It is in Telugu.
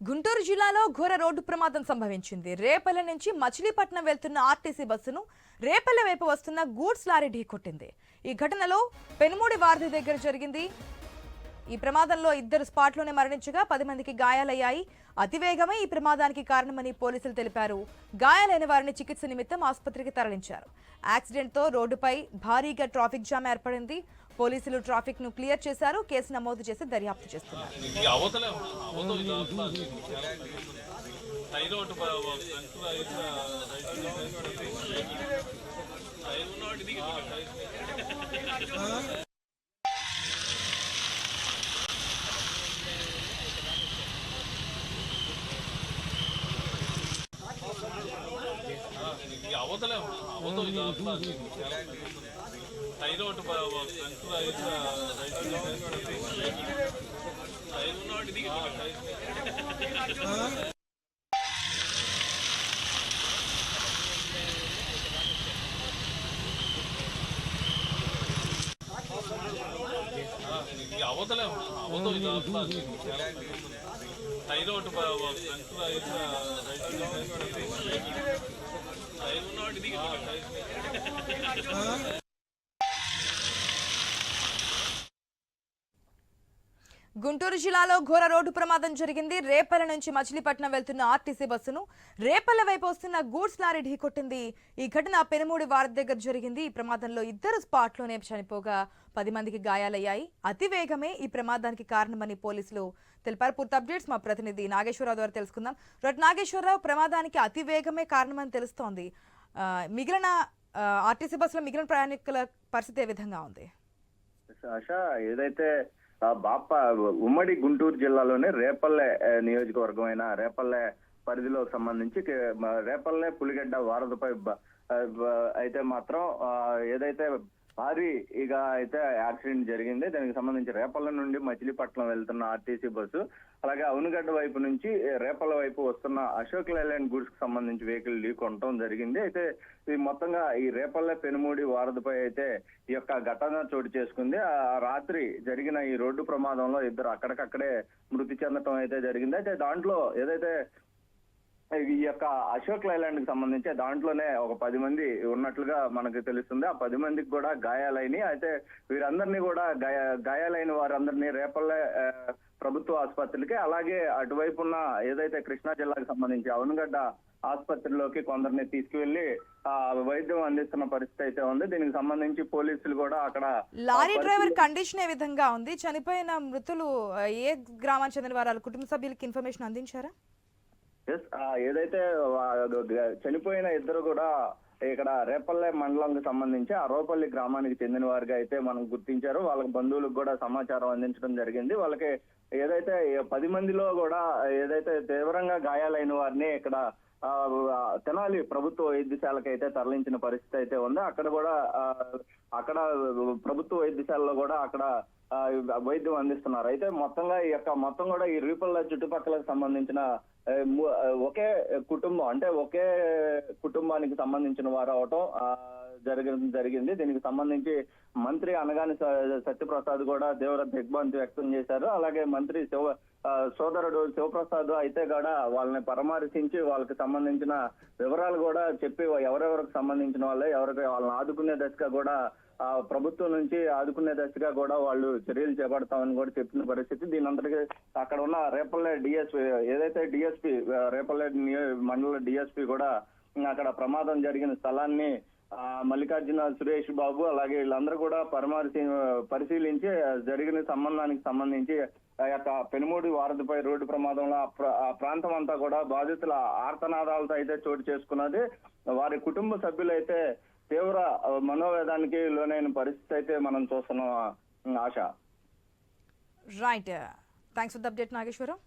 గుంటూరు జిల్లాలో ఘోర రోడ్డు ప్రమాదం సంభవించింది. రేపల్లె నుంచి మచిలీపట్నం వెళ్తున్న ఆర్టీసీ బస్సును రేపల్లె వైపు వస్తున్న గూడ్స్ లారీ ఢీకొట్టింది. ఈ ఘటనలో పెనుమూడి వారధి దగ్గర జరిగింది. ఈ ప్రమాదంలో ఇద్దరు స్పాట్లోనే మరణించగా పది మందికి గాయాలయ్యాయి. అతివేగమే ఈ ప్రమాదానికి కారణమని పోలీసులు తెలిపారు. గాయాలైన వారిని చికిత్స నిమిత్తం ఆసుపత్రికి తరలించారు. యాక్సిడెంట్తో రోడ్డుపై భారీగా ట్రాఫిక్ జామ్ ఏర్పడింది. పోలీసులు ట్రాఫిక్ను క్లియర్ చేశారు కేసు నమోదు చేసి దర్యాప్తు చేస్తున్నారు అవతలే అవతల ఇది ఒక ఫ్రంట్ రైట్ రైట్ ఉన్నవాటి ఇది టైర్ ఈ అవతలే అవతల ఇది ఉన్నవాటి టైర్ ఈ అవతలే అవతల ఇది అవతల టైర్ ఒకటి ప- ఒక ఫ్రంట్ రైట్ రైట్ టైర్ ఉన్నవాటి ఇది టైర్ గుంటూరు జిల్లాలో ఘోర రోడ్డు ప్రమాదం జరిగింది. రేపల్లె నుంచి మచిలీపట్నం వెళ్తున్న ఆర్టీసీ బస్సును రేపల్లె వైపు వస్తున్న గూడ్స్ లారీ ఢీకొట్టింది. ఈ ఘటన పెనుమూడి వారధి దగ్గర జరిగింది. ఈ ప్రమాదంలో ఇద్దరు స్పాట్లోనే చనిపోగా పది మందికి గాయాలయ్యాయి. అతివేగమే ఈ ప్రమాదానికి కారణమని పోలీసులు తెలిపారు. పూర్తి అప్డేట్స్ మా ప్రతినిధి నాగేశ్వరరావు ద్వారా తెలుసుకుందాం. రొట్ నాగేశ్వరరావు ప్రమాదానికి అతివేగమే కారణమని తెలుస్తోంది. మిగిలిన ఆర్టీసీ బస్సులో మిగిలిన ప్రయాణికుల పరిస్థితి ఏ విధంగా ఉంది? ఏదైతే బాప ఉమ్మడి గుంటూరు జిల్లాలోనే రేపల్లె నియోజకవర్గమైన నియోజకవర్గం రేపల్లె పరిధిలో సంబంధించి రేపల్లె పులిగడ్డ వారధిపై అయితే మాత్రం ఏదైతే భారీ ఇక అయితే యాక్సిడెంట్ జరిగింది దానికి సంబంధించి రేపల్ల నుండి మచిలీపట్నం వెళ్తున్న ఆర్టీసీ బస్సు అలాగే అవునుగడ్డ వైపు నుంచి రేపల్ల వైపు వస్తున్న అశోక్ లైలాండ్ గూడ్స్కి సంబంధించి వెహికల్ లీక్ ఉండటం జరిగింది. అయితే ఇది మొత్తంగా ఈ రేపల్లె పెనుమూడి వారధిపై అయితే ఈ యొక్క ఘటన చోటు చేసుకుంది. ఆ రాత్రి జరిగిన ఈ రోడ్డు ప్రమాదంలో ఇద్దరు అక్కడికక్కడే మృతి చెందటం అయితే జరిగింది. అయితే దాంట్లో ఏదైతే ఈ యొక్క అశోక్ లైలాండ్కి సంబంధించి దాంట్లోనే ఒక పది మంది ఉన్నట్లుగా మనకు తెలుస్తుంది. ఆ పది మందికి కూడా గాయాలైనవి అయితే వీరందరినీ కూడా గాయ గాయాలైన వారందరినీ రేపల్లె ప్రభుత్వ ఆసుపత్రికి అలాగే అటువైపు ఉన్న ఏదైతే కృష్ణా జిల్లాకు సంబంధించి అవునుగడ్డ ఆసుపత్రిలోకి కొందరిని తీసుకువెళ్ళి ఆ వైద్యం అందిస్తున్న పరిస్థితి అయితే ఉంది. దీనికి సంబంధించి పోలీసులు కూడా అక్కడ లారీ డ్రైవర్ కండిషన్ ఏ విధంగా ఉంది? చనిపోయిన మృతులు ఏ గ్రామానికి చెందిన వారు? కుటుంబ సభ్యులకి ఇన్ఫర్మేషన్ అందించారా? ఎస్ ఏదైతే చనిపోయిన ఇద్దరు కూడా ఇక్కడ రేపల్లె మండలంకి సంబంధించి అరోపల్లి గ్రామానికి చెందిన వారిగా అయితే మనం గుర్తించారు. వాళ్ళకి బంధువులకు కూడా సమాచారం అందించడం జరిగింది. వాళ్ళకి ఏదైతే పది మందిలో కూడా ఏదైతే తీవ్రంగా గాయాలైన వారిని ఇక్కడ ఆ, తెనాలి ప్రభుత్వ వైద్యశాలకు అయితే తరలించిన పరిస్థితి అయితే ఉంది. అక్కడ కూడా అక్కడ ప్రభుత్వ వైద్యశాలలో కూడా అక్కడ వైద్యం అందిస్తున్నారు. అయితే మొత్తంగా ఈ యొక్క మొత్తం కూడా ఈ రీపల్ల చుట్టుపక్కలకు సంబంధించిన ఒకే కుటుంబం అంటే ఒకే కుటుంబానికి సంబంధించిన వారు అవటం ఆ, జరగడం జరిగింది. దీనికి సంబంధించి మంత్రి అనగాని సత్యప్రసాద్ కూడా తీవ్ర దిగ్భ్రాంతి వ్యక్తం చేశారు. అలాగే మంత్రి శివ సోదరుడు శివప్రసాద్ అయితే కూడా వాళ్ళని పరామర్శించి వాళ్ళకి సంబంధించిన వివరాలు కూడా చెప్పి ఎవరెవరికి సంబంధించిన వాళ్ళే ఎవరికి వాళ్ళని ఆదుకునే దశగా కూడా ఆ ప్రభుత్వం నుంచి ఆదుకునే దశగా కూడా వాళ్ళు చర్యలు చేపడతామని కూడా చెప్పిన పరిస్థితి. దీని అంతటికీ అక్కడ ఉన్న రేపల్లె డిఎస్పీ ఏదైతే డిఎస్పీ రేపల్లె మండల డిఎస్పీ కూడా అక్కడ ప్రమాదం జరిగిన స్థలాన్ని మల్లికార్జున సురేష్ బాబు అలాగే వీళ్ళందరూ కూడా పరమర్శి పరిశీలించి జరిగిన సంబంధానికి సంబంధించి ఆ యొక్క పెనుమూడి వారధిపై రోడ్డు ప్రమాదంలో ఆ ప్రాంతం అంతా కూడా బాధితుల ఆర్తనాదాలతో అయితే చోటు చేసుకున్నది. వారి కుటుంబ సభ్యులైతే తీవ్ర మనోవేదానికి లోనైన పరిస్థితి అయితే మనం చూస్తున్నాం ఆశ. Right thanks for the update Nageshwaram.